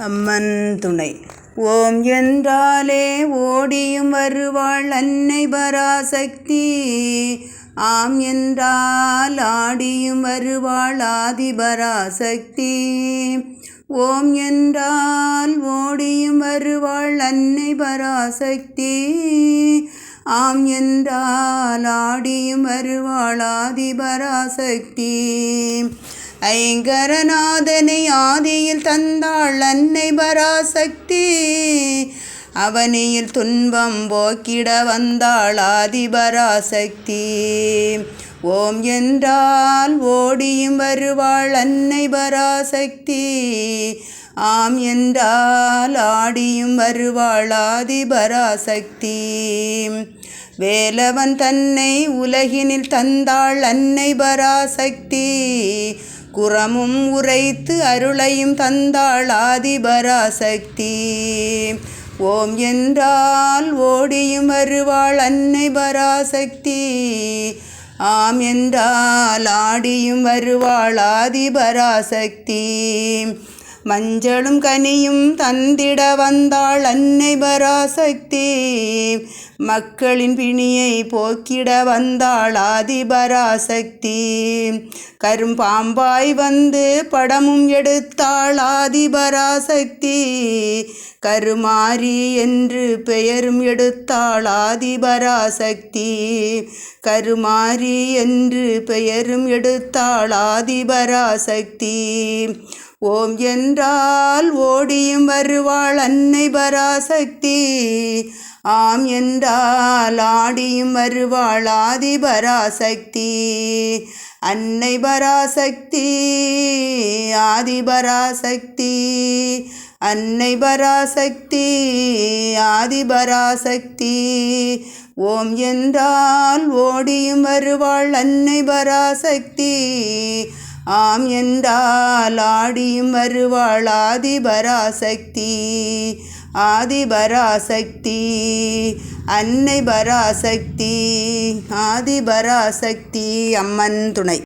அம்மன் துணை. ஓம் என்றாலே ஓடியும் வருவாள் அன்னை பராசக்தி. ஆம் என்றால் ஆடியும் வருவாள் ஆதிபராசக்தி ஓம் என்றால் ஓடியும் வருவாள் அன்னை பராசக்தி. ஆம் என்றால் ஆடியும் வருவாள் ஆதிபராசக்தி ஐங்கரநாதனை ஆதியில் தந்தாள் அன்னை பராசக்தி. அவனியில் துன்பம் போக்கிட வந்தாள் ஆதிபராசக்தி ஓம் என்றால் ஓடியும் வருவாள் அன்னை பராசக்தி. ஆம் என்றால் ஆடியும் வருவாள் ஆதிபராசக்தி வேலவன் தன்னை உலகினில் தந்தாள் அன்னை பராசக்தி. குரமும் உரைத்து அருளையும் தந்தாள் ஆதிபராசக்தி. ஓம் என்றால் ஓடியும் வருவாள் அன்னை பராசக்தி. ஆம் என்றால் ஆடியும் வருவாள் ஆதிபராசக்தி. மஞ்சளும் கனியும் தந்திட வந்தாள் அன்னை பராசக்தி. மக்களின் பிணியை போக்கிட வந்தாள் ஆதிபராசக்தி கரும்பாம்பாய் வந்து படமும் எடுத்தாள் ஆதிபராசக்தி கருமாரி என்று பெயரும் எடுத்தாள் ஆதிபராசக்தி கருமாரி என்று பெயரும் எடுத்தாள் ஆதிபராசக்தி ஓம் என்றால் ஓடியும் வருவாள் அன்னை பராசக்தி. ஆம் என்றால் ஆடியும் வருவாள் ஆதி பராசக்தி. அன்னை பராசக்தி ஆதி பராசக்தி. அன்னை பராசக்தி ஆதி பராசக்தி. ஓம் என்றால் ஓடியும் வருவாள் அன்னை பராசக்தி. ஆம் என்றால் ஆடியும் வருவாள் ஆதிபராசக்தி. ஆதிபராசக்தி. அன்னை பராசக்தி. ஆதிபராசக்தி அம்மன் துணை.